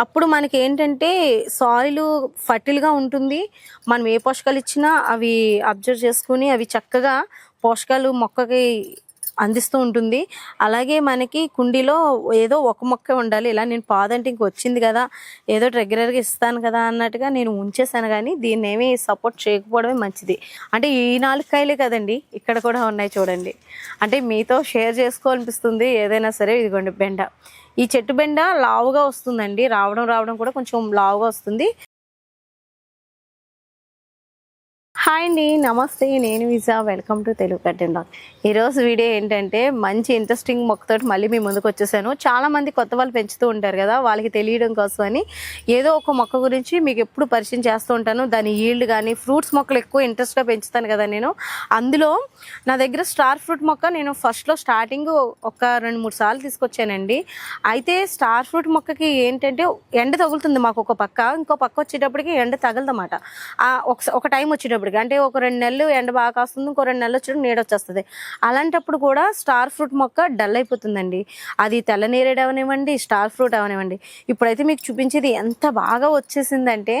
అప్పుడు మనకి ఏంటంటే సాయిల్ ఫర్టిల్గా ఉంటుంది. మనం ఏ పోషకాలు ఇచ్చినా అవి అబ్జర్వ్ చేసుకుని అవి చక్కగా పోషకాలు మొక్కకి అందిస్తూ ఉంటుంది. అలాగే మనకి కుండీలో ఏదో ఒక మొక్క ఉండాలి. ఇలా నేను పాదంటే ఇంక వచ్చింది కదా ఏదో రెగ్యులర్గా ఇస్తాను కదా అన్నట్టుగా నేను ఉంచేసాను కానీ దీన్ని ఏమీ సపోర్ట్ చేయకపోవడమే మంచిది. అంటే ఈ నాలుగు కాయలే కదండి ఇక్కడ కూడా ఉన్నాయి చూడండి. అంటే మీతో షేర్ చేసుకోవాలనిపిస్తుంది ఏదైనా సరే ఇదిగోండి బెండ. ఈ చెట్టు బెండ లావుగా వస్తుందండి. రావడం రావడం కూడా కొంచెం లావుగా వస్తుంది. హాయ్ అండి నమస్తే. నేను విజా వెల్కమ్ టు తెలుగు కట్టెన్ డాక్ ఈరోజు వీడియో ఏంటంటే మంచి ఇంట్రెస్టింగ్ మొక్కతోటి మళ్ళీ మీ ముందుకు వచ్చేసాను. చాలామంది కొత్త వాళ్ళు పెంచుతూ ఉంటారు కదా వాళ్ళకి తెలియడం కోసమని ఏదో ఒక మొక్క గురించి మీకు ఎప్పుడు పరిచయం చేస్తూ ఉంటాను. దాని ఈల్డ్ కానీ ఫ్రూట్స్ మొక్కలు ఎక్కువ ఇంట్రెస్ట్గా పెంచుతాను కదా నేను. అందులో నా దగ్గర స్టార్ ఫ్రూట్ మొక్క నేను ఫస్ట్లో స్టార్టింగ్ ఒక రెండు మూడు సార్లు తీసుకొచ్చానండి. అయితే స్టార్ ఫ్రూట్ మొక్కకి ఏంటంటే ఎండ తగులుతుంది మాకు ఒక పక్క. ఇంకో పక్క వచ్చేటప్పటికి ఎండ తగలదన్నమాట. ఒక ఒక టైం వచ్చేటప్పటికి. అంటే ఒక రెండు నెలలు ఎండ బాగా కాస్తుంది ఇంకో రెండు నెలలు వచ్చినప్పుడు నీడ వచ్చేస్తుంది. అలాంటప్పుడు కూడా స్టార్ ఫ్రూట్ మొక్క డల్ అయిపోతుందండి. అది తెల్ల నేరేడు అవనివ్వండి స్టార్ ఫ్రూట్ అవనివ్వండి. ఇప్పుడైతే మీకు చూపించేది ఎంత బాగా వచ్చేసిందంటే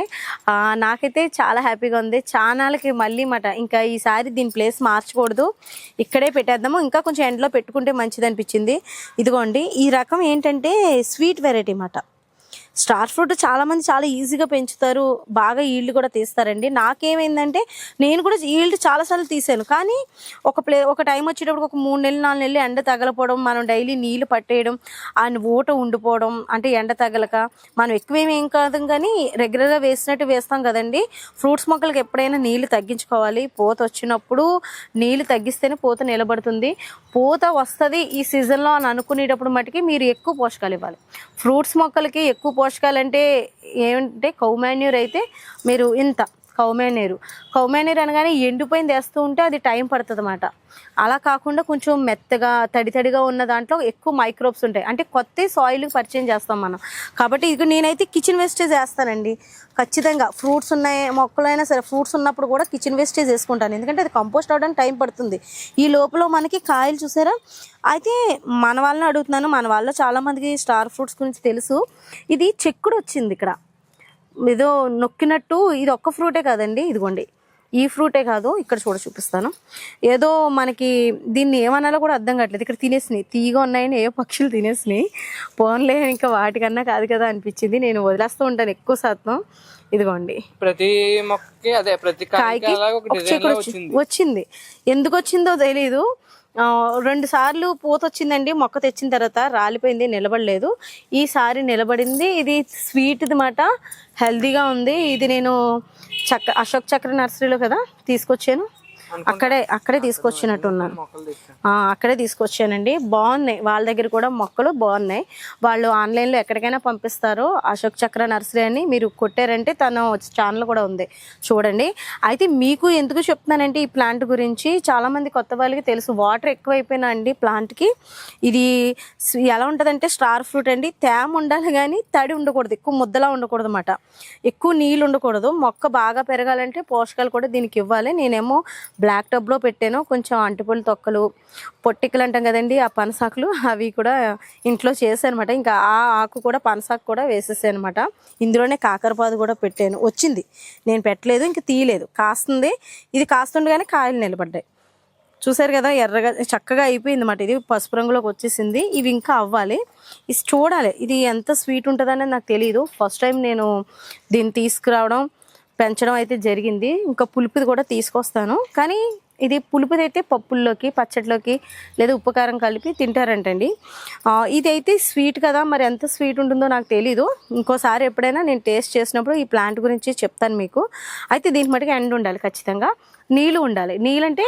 నాకైతే చాలా హ్యాపీగా ఉంది. చానాలకి మళ్ళీ మాట ఇంకా ఈసారి దీని ప్లేస్ మార్చకూడదు. ఇక్కడే పెట్టేద్దాము. ఇంకా కొంచెం ఎండలో పెట్టుకుంటే మంచిది అనిపించింది ఇదిగోండి ఈ రకం ఏంటంటే స్వీట్ వెరైటీ మాట. స్టార్ ఫ్రూట్ చాలామంది చాలా ఈజీగా పెంచుతారు బాగా ఈల్డ్ కూడా తీస్తారండి. నాకేమైందంటే నేను కూడా ఈల్డ్ చాలాసార్లు తీసాను కానీ ఒక ప్లే ఒక టైం వచ్చేటప్పుడు ఒక మూడు నెలలు నాలుగు నెలలు ఎండ తగలపోవడం మనం డైలీ నీళ్ళు పట్టేయడం ఆ ఊట ఉండిపోవడం అంటే ఎండ తగలక మనం ఎక్కువేమి ఏం కాదు కానీ రెగ్యులర్గా వేసినట్టు వేస్తాం కదండి. ఫ్రూట్స్ మొక్కలకి ఎప్పుడైనా నీళ్ళు తగ్గించుకోవాలి. పూత వచ్చినప్పుడు నీళ్ళు తగ్గిస్తేనే పూత నిలబడుతుంది. పూత వస్తుంది ఈ సీజన్లో అని అనుకునేటప్పుడు మటుకి మీరు ఎక్కువ పోషకాలు ఇవ్వాలి. ఫ్రూట్స్ మొక్కలకి ఎక్కువ పోషకాలు అంటే ఏమంటే కౌమాన్యూర్ అయితే మీరు ఇంత. కౌమేనేరు. కౌమాన్యూర్ అనగానే ఎండిపోయింది వేస్తూ ఉంటే అది టైం పడుతుంది అన్నమాట అలా కాకుండా కొంచెం మెత్తగా తడి తడిగా ఉన్న దాంట్లో ఎక్కువ మైక్రోబ్స్ ఉంటాయి. అంటే కొత్త సాయిల్ పరిచయం చేస్తాం మనం. కాబట్టి ఇక నేనైతే కిచెన్ వేస్టేజ్ వేస్తానండి. ఖచ్చితంగా ఫ్రూట్స్ ఉన్నాయి మొక్కలైనా సరే ఫ్రూట్స్ ఉన్నప్పుడు కూడా కిచెన్ వేస్టేజ్ వేసుకుంటాను. ఎందుకంటే అది కంపోస్ట్ అవడానికి టైం పడుతుంది. ఈ లోపల మనకి కాయలు చూసారా? అయితే మన వాళ్ళని అడుగుతున్నాను. మన వాళ్ళు చాలామందికి స్టార్ ఫ్రూట్స్ గురించి తెలుసు. ఇది చెక్కుడు వచ్చింది ఇక్కడ. ఏదో నొక్కినట్టు ఇది ఒక్క ఫ్రూటే కాదండి ఇదిగోండి. ఈ ఫ్రూటే కాదు ఇక్కడ చూడ చూపిస్తాను. ఏదో మనకి దీన్ని ఏమనాలో కూడా అర్థం కావట్లేదు. ఇక్కడ తినేసినాయి. తీగ ఉన్నాయని ఏ పక్షులు తినేసినాయి. పోన్లే ఇంకా వాటికన్నా కాదు కదా అనిపించింది. నేను వదిలేస్తూ ఉంటాను ఎక్కువ శాతం. ఇదిగోండి. ప్రతి మొక్కకి అదే ప్రతి కాయకి వచ్చింది. ఎందుకు వచ్చిందో తెలీదు. రెండు సార్లు పూత వచ్చిందండి మొక్క తెచ్చిన తర్వాత రాలిపోయింది నిలబడలేదు. ఈసారి నిలబడింది ఇది స్వీట్ మాట హెల్దీగా ఉంది. ఇది నేను చక్ర అశోక్ చక్ర నర్సరీలో కదా తీసుకొచ్చాను. అక్కడే అక్కడే తీసుకొచ్చినట్టున్నాను తెచ్చాను. ఆ, అక్కడే తీసుకొచ్చానండి. బాగున్నాయి. వాళ్ళ దగ్గర కూడా మొక్కలు బాగున్నాయి. వాళ్ళు ఆన్లైన్లో ఎక్కడికైనా పంపిస్తారు అశోక్ చక్ర నర్సరీ అని మీరు కొట్టారంటే తన ఛానల్ కూడా ఉంది. చూడండి. అయితే మీకు ఎందుకు చెప్తున్నానంటే ఈ ప్లాంట్ గురించి చాలామంది కొత్త వాళ్ళకి తెలుసు. వాటర్ ఎక్కువైపోయినా అండి ప్లాంట్కి. ఇది ఎలా ఉంటుందంటే స్టార్ ఫ్రూట్ అండి. తేమ ఉండాలి కానీ తడి ఉండకూడదు. ఎక్కువ ముద్దలా ఉండకూడదు అనమాట ఎక్కువ నీళ్ళు ఉండకూడదు. మొక్క బాగా పెరగాలంటే పోషకాలు కూడా దీనికి ఇవ్వాలి. నేనేమో బ్లాక్ టబ్లో పెట్టాను. కొంచెం అంటిపొడి తొక్కలు పొట్టికలు అంటాం కదండి ఆ పనసాకులు అవి కూడా ఇంట్లో చేశాను అనమాట ఇంకా ఆ ఆకు కూడా పనసాకు కూడా వేసేసాను అనమాట ఇందులోనే కాకరపాదు కూడా పెట్టాను. వచ్చింది. నేను పెట్టలేదు ఇంక తీయలేదు. కాస్తుంది. ఇది కాస్తుండగానే కాయలు నిలబడ్డాయి. చూసారు కదా ఎర్రగా చక్కగా అయిపోయింది అన్నమాట ఇది పసుపు రంగులోకి వచ్చేసింది. ఇవి ఇంకా అవ్వాలి. ఇది చూడాలి. ఇది ఎంత స్వీట్ ఉంటుందనేది నాకు తెలియదు ఫస్ట్ టైం నేను దీన్ని తీసుకురావడం పెంచడం అయితే జరిగింది. ఇంకా పులుపుది కూడా తీసుకొస్తాను. కానీ ఇది పులుపుది అయితే పప్పుల్లోకి పచ్చడిలోకి లేదా ఉప్పు కారం కలిపి తింటారంటండి. ఆ, ఇది అయితే స్వీట్ కదా మరి ఎంత స్వీట్ ఉంటుందో నాకు తెలీదు. ఇంకోసారి ఎప్పుడైనా నేను టేస్ట్ చేసినప్పుడు ఈ ప్లాంట్ గురించి చెప్తాను మీకు. అయితే దీనికి మటుకు ఎండ ఉండాలి ఖచ్చితంగా. నీళ్ళు ఉండాలి. నీళ్ళు అంటే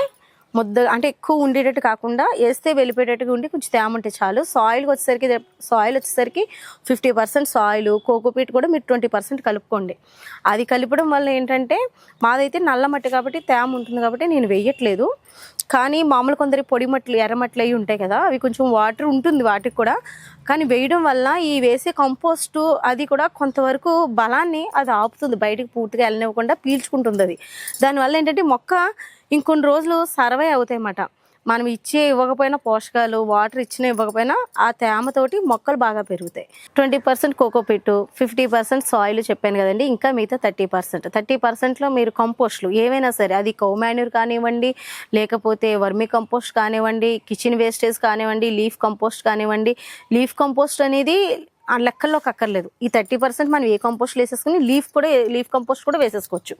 ముద్ద అంటే ఎక్కువ ఉండేటట్టు కాకుండా వేస్తే వెళ్ళిపోయేటట్టుగా ఉండి కొంచెం తేమ ఉంటే చాలు. సాయిల్కి వచ్చేసరికి సాయిల్ వచ్చేసరికి ఫిఫ్టీ పర్సెంట్ సాయిల్ కోకోపీట్ కూడా మీరు ట్వంటీ పర్సెంట్ కలుపుకోండి. అది కలపడం వల్ల ఏంటంటే మాదైతే నల్ల మట్టి కాబట్టి తేమ ఉంటుంది కాబట్టి నేను వేయట్లేదు. కానీ మామూలు కొందరి పొడి మట్లు ఎర్రమట్లు అవి ఉంటాయి కదా అవి కొంచెం వాటర్ ఉంటుంది వాటికి కూడా. కానీ వేయడం వల్ల ఈ వేసే కంపోస్టు అది కూడా కొంతవరకు బలాన్ని అది ఆపుతుంది. బయటికి పూర్తిగా వెళ్ళనివ్వకుండా పీల్చుకుంటుంది అది. దానివల్ల ఏంటంటే మొక్క ఇంకొన్ని రోజులు సర్వే అవుతాయన్నమాట. మనం ఇచ్చే ఇవ్వకపోయినా పోషకాలు వాటర్ ఇచ్చినా ఇవ్వకపోయినా ఆ తేమతోటి మొక్కలు బాగా పెరుగుతాయి. Twenty percent coco peat fifty percent soil చెప్పాను కదండి ఇంకా మిగతా థర్టీ పర్సెంట్. థర్టీ పర్సెంట్లో మీరు కంపోస్ట్లు ఏవైనా సరే అది కౌ మాన్యూర్ కానివ్వండి లేకపోతే వర్మి కంపోస్ట్ కానివ్వండి కిచెన్ వేస్టేజ్ కానివ్వండి లీఫ్ కంపోస్ట్ కానివ్వండి లీఫ్ కంపోస్ట్ అనేది ఆ లెక్కల్లోకి అక్కర్లేదు. ఈ థర్టీ పర్సెంట్ మనం ఏ కంపోస్ట్లు వేసేసుకుని లీఫ్ కూడా లీఫ్ కంపోస్ట్ కూడా వేసేసుకోవచ్చు.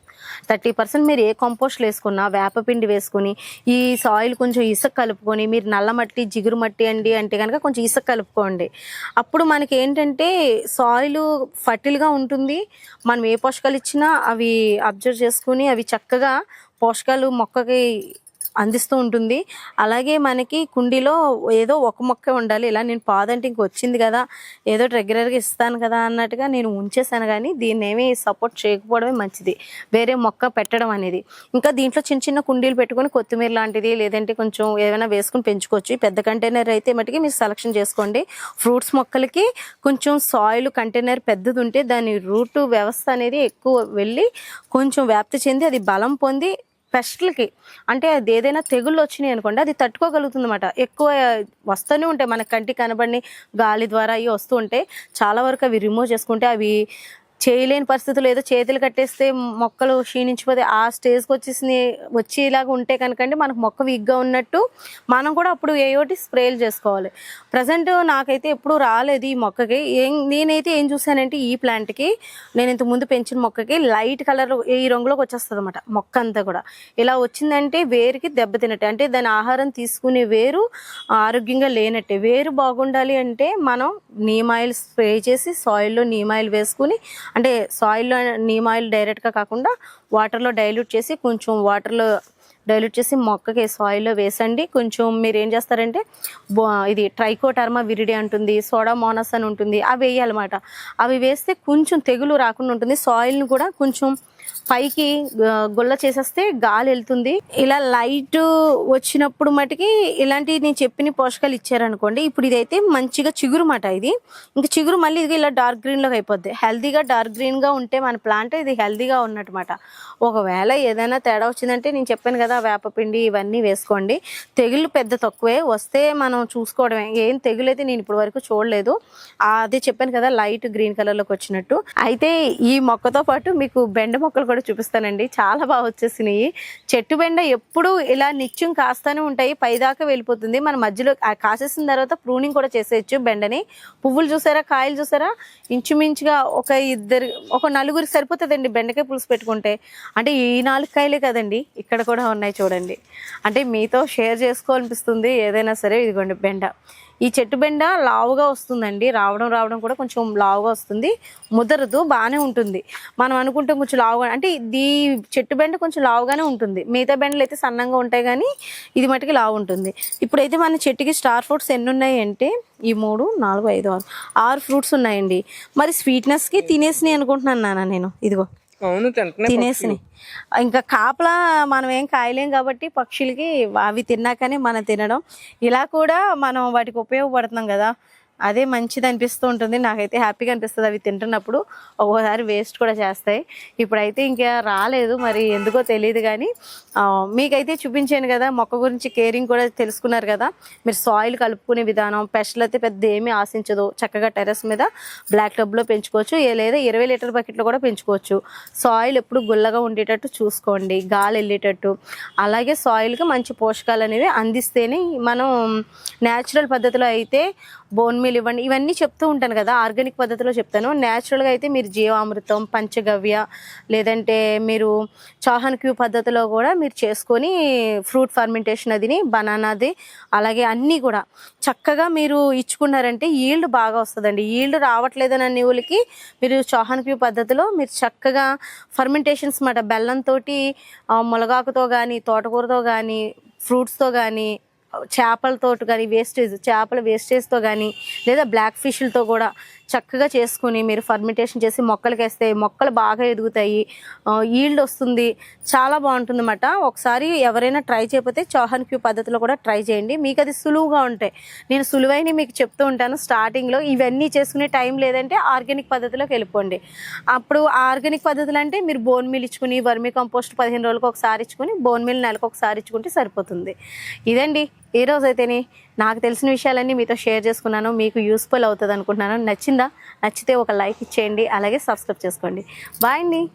థర్టీ పర్సెంట్ మీరు ఏ కంపోస్ట్ వేసుకున్నా వేపపిండి వేసుకుని ఈ సాయిల్ కొంచెం ఇసుక కలుపుకొని మీరు నల్ల మట్టి జిగురు మట్టి అండి అంటే కనుక కొంచెం ఇసుక కలుపుకోండి. అప్పుడు మనకి ఏంటంటే సాయిల్ ఫర్టిల్గా ఉంటుంది. మనం ఏ పోషకాలు ఇచ్చినా అవి అబ్జర్వ్ చేసుకుని అవి చక్కగా పోషకాలు మొక్కకి అందిస్తూ ఉంటుంది. అలాగే మనకి కుండీలో ఏదో ఒక మొక్క ఉండాలి. ఇలా నేను పాదంటే ఇంక వచ్చింది కదా ఏదో రెగ్యులర్గా ఇస్తాను కదా అన్నట్టుగా నేను ఉంచేసాను కానీ దీన్ని ఏమీ సపోర్ట్ చేయకపోవడమే మంచిది. వేరే మొక్క పెట్టడం అనేది. ఇంకా దీంట్లో చిన్న చిన్న కుండీలు పెట్టుకొని కొత్తిమీర లాంటిది లేదంటే కొంచెం ఏమైనా వేసుకుని పెంచుకోవచ్చు. పెద్ద కంటైనర్ అయితే మటుకి మీరు సెలక్షన్ చేసుకోండి. ఫ్రూట్స్ మొక్కలకి కొంచెం సాయిల్ కంటైనర్ పెద్దది ఉంటే దాని రూట్ వ్యవస్థ అనేది ఎక్కువ వెళ్ళి కొంచెం వ్యాప్తి చెంది అది బలం పొంది పెస్ట్లకి. అంటే అది ఏదైనా తెగుళ్ళు వచ్చినాయి అనుకోండి అది తట్టుకోగలుగుతుంది అనమాట ఎక్కువ వస్తూనే ఉంటాయి మన కంటికి కనబడిని గాలి ద్వారా అవి వస్తూ ఉంటాయి. చాలా వరకు అవి రిమూవ్ చేసుకుంటే అవి చేయలేని పరిస్థితులు ఏదో చేతులు కట్టేస్తే మొక్కలు క్షీణించిపోతే ఆ స్టేజ్కి వచ్చేసి వచ్చేలాగా ఉంటే కనుకండి మనకు మొక్క వీక్గా ఉన్నట్టు మనం కూడా అప్పుడు ఏయోటి స్ప్రేలు చేసుకోవాలి. ప్రజెంట్ నాకైతే ఎప్పుడు రాలేదు ఈ మొక్కకి. ఏం నేనైతే ఏం చూసానంటే ఈ ప్లాంట్కి నేను ఇంతకుముందు పెంచిన మొక్కకి లైట్ కలర్ ఈ రంగులోకి వచ్చేస్తుంది అనమాట మొక్క అంతా కూడా. ఇలా వచ్చిందంటే వేరుకి దెబ్బతిన్నట్టే అంటే దాని ఆహారం తీసుకునే వేరు ఆరోగ్యంగా లేనట్టే. వేరు బాగుండాలి అంటే మనం నీమ్ ఆయిల్ స్ప్రే చేసి సాయిల్లో నీమ్ ఆయిల్ వేసుకుని అంటే సాయిల్లో నీమ్ ఆయిల్ డైరెక్ట్గా కాకుండా వాటర్లో డైల్యూట్ చేసి కొంచెం వాటర్లో డైల్యూట్ చేసి మొక్కకి సాయిల్లో వేసండి. కొంచెం మీరు ఏం చేస్తారంటే ఇది ట్రైకోటర్మా విరిడి అంటుంది సోడా మోనస్ అని ఉంటుంది అవి వేయాలన్నమాట. అవి వేస్తే కొంచెం తెగులు రాకుండా ఉంటుంది. సాయిల్ని కూడా కొంచెం పైకి ఆ, గుల్ల చేసేస్తే గాలి వెళ్తుంది. ఇలా లైట్ వచ్చినప్పుడు మటుకి ఇలాంటి నేను చెప్పిన పోషకాలు ఇచ్చారనుకోండి ఇప్పుడు ఇదైతే మంచిగా చిగురు మాట ఇది. ఇంకా చిగురు మళ్ళీ ఇది ఇలా డార్క్ గ్రీన్లోకి అయిపోద్ది. హెల్దీగా డార్క్ గ్రీన్గా ఉంటే మన ప్లాంట్ ఇది హెల్దీగా ఉన్నట్టుమాట. ఒకవేళ ఏదైనా తేడా వచ్చిందంటే నేను చెప్పాను కదా వేపపిండి ఇవన్నీ వేసుకోండి. తెగులు పెద్ద తక్కువే. వస్తే మనం చూసుకోవడమే. ఏం తెగులు అయితే నేను ఇప్పటి వరకు చూడలేదు. అదే చెప్పాను కదా లైట్ గ్రీన్ కలర్లోకి వచ్చినట్టు. అయితే ఈ మొక్కతో పాటు మీకు బెండ మొక్క మొక్కలు కూడా చూపిస్తానండి. చాలా బాగా వచ్చేసినాయి. చెట్టు బెండ ఎప్పుడు ఇలా నిత్యం కాస్తానే ఉంటాయి. పైదాకా వెళ్ళిపోతుంది. మన మధ్యలో కాసేసిన తర్వాత ప్రూనింగ్ కూడా చేసేయచ్చు బెండని. పువ్వులు చూసారా? కాయలు చూసారా? ఇంచుమించుగా ఒక ఇద్దరు ఒక నలుగురికి సరిపోతుందండి బెండకాయ పులుసు పెట్టుకుంటే. అంటే ఈ నాలుగు కాయలే కదండి. ఇక్కడ కూడా ఉన్నాయి చూడండి. అంటే మీతో షేర్ చేసుకోవాలనిపిస్తుంది. ఏదైనా సరే ఇదిగోండి బెండ. ఈ చెట్టు బెండ లావుగా వస్తుందండి. రావడం రావడం కూడా కొంచెం లావుగా వస్తుంది. ముదరదు. బాగానే ఉంటుంది. మనం అనుకుంటే కొంచెం లావుగా అంటే ఈ చెట్టు బెండ కొంచెం లావుగానే ఉంటుంది. మిగతా బెండలు అయితే సన్నంగా ఉంటాయి కానీ ఇది మటుకి లావు ఉంటుంది. ఇప్పుడైతే మన చెట్టుకి స్టార్ ఫ్రూట్స్ ఎన్ని ఉన్నాయి అంటే ఈ మూడు నాలుగు ఐదు ఆరు ఆరు ఫ్రూట్స్ ఉన్నాయండి. మరి స్వీట్నెస్కి తినేసినాయి అనుకుంటున్నాను నాన్న నేను. ఇదిగో. అవును తినేసినాయి. ఇంకా కాపలా మనం ఏం కాయలేం కాబట్టి పక్షులకి అవి తిన్నాకనే మనం తినడం. ఇలా కూడా మనం వాటికి ఉపయోగపడుతున్నాం కదా. అదే మంచిది అనిపిస్తూ ఉంటుంది. నాకైతే హ్యాపీగా అనిపిస్తుంది అవి తింటున్నప్పుడు. ఒక్కోసారి వేస్ట్ కూడా చేస్తాయి. ఇప్పుడైతే ఇంకా రాలేదు మరి ఎందుకో తెలియదు కానీ మీకైతే చూపించాను కదా మొక్క గురించి కేరింగ్ కూడా తెలుసుకున్నారు కదా. మీరు సాయిల్ కలుపుకునే విధానం పెషల్ అయితే పెద్ద ఏమీ ఆశించదు. చక్కగా టెర్రస్ మీద బ్లాక్ టబ్లో పెంచుకోవచ్చు. ఏ లేదా ఇరవై లీటర్ బకెట్లో కూడా పెంచుకోవచ్చు. సాయిల్ ఎప్పుడు గుల్లగా ఉండేటట్టు చూసుకోండి. గాలి వెళ్ళేటట్టు. అలాగే సాయిల్కి మంచి పోషకాలు అనేవి అందిస్తేనే మనం న్యాచురల్ పద్ధతిలో అయితే బోన్ మీల్ ఇవ్వండి. ఇవన్నీ చెప్తూ ఉంటాను కదా ఆర్గానిక్ పద్ధతిలో చెప్తాను. న్యాచురల్గా అయితే మీరు జీవామృతం పంచగవ్య లేదంటే మీరు చాహన్ క్యూ పద్ధతిలో కూడా మీరు చేసుకొని ఫ్రూట్ ఫర్మెంటేషన్ అదిని బనానాది అలాగే అన్నీ కూడా. చక్కగా మీరు ఇచ్చుకున్నారంటే ఈల్డ్ బాగా వస్తుందండి. ఈల్డ్ రావట్లేదని అన్నివులకి మీరు చాహన్ క్యూ పద్ధతిలో మీరు చక్కగా ఫర్మెంటేషన్స్ మాట బెల్లంతో ములగాకుతో కానీ తోటకూరతో కానీ ఫ్రూట్స్తో కానీ చేపలతో కానీ వేస్టేజ్ చేపల వేస్టేజ్తో కానీ లేదా బ్లాక్ ఫిష్లతో కూడా చక్కగా చేసుకుని మీరు ఫర్మిటేషన్ చేసి మొక్కలకి వేస్తే మొక్కలు బాగా ఎదుగుతాయి. ఈల్డ్ వస్తుంది. చాలా బాగుంటుంది అన్నమాట ఒకసారి ఎవరైనా ట్రై చేయకపోతే చౌహాన్ క్యూ పద్ధతిలో కూడా ట్రై చేయండి. మీకు అది సులువుగా ఉంటాయి. నేను సులువైన మీకు చెప్తూ ఉంటాను స్టార్టింగ్లో ఇవన్నీ చేసుకునే టైం లేదంటే ఆర్గానిక్ పద్ధతిలోకి వెళ్ళిపోండి. అప్పుడు ఆర్గానిక్ పద్ధతులు అంటే మీరు బోన్ మిల్ ఇచ్చుకుని వర్మి కంపోస్ట్ పదిహేను రోజులకు ఒకసారి ఇచ్చుకుని బోన్ మిల్ నెలకు ఒకసారి ఇచ్చుకుంటే సరిపోతుంది. ఇదండి ఈ రోజైతేనే నాకు తెలిసిన విషయాలన్నీ మీతో షేర్ చేసుకున్నాను మీకు యూస్ఫుల్ అవుతుంది అనుకుంటున్నాను నచ్చిందా? నచ్చితే ఒక లైక్ ఇచ్చేయండి అలాగే సబ్స్క్రైబ్ చేసుకోండి. బాయ్ అండి.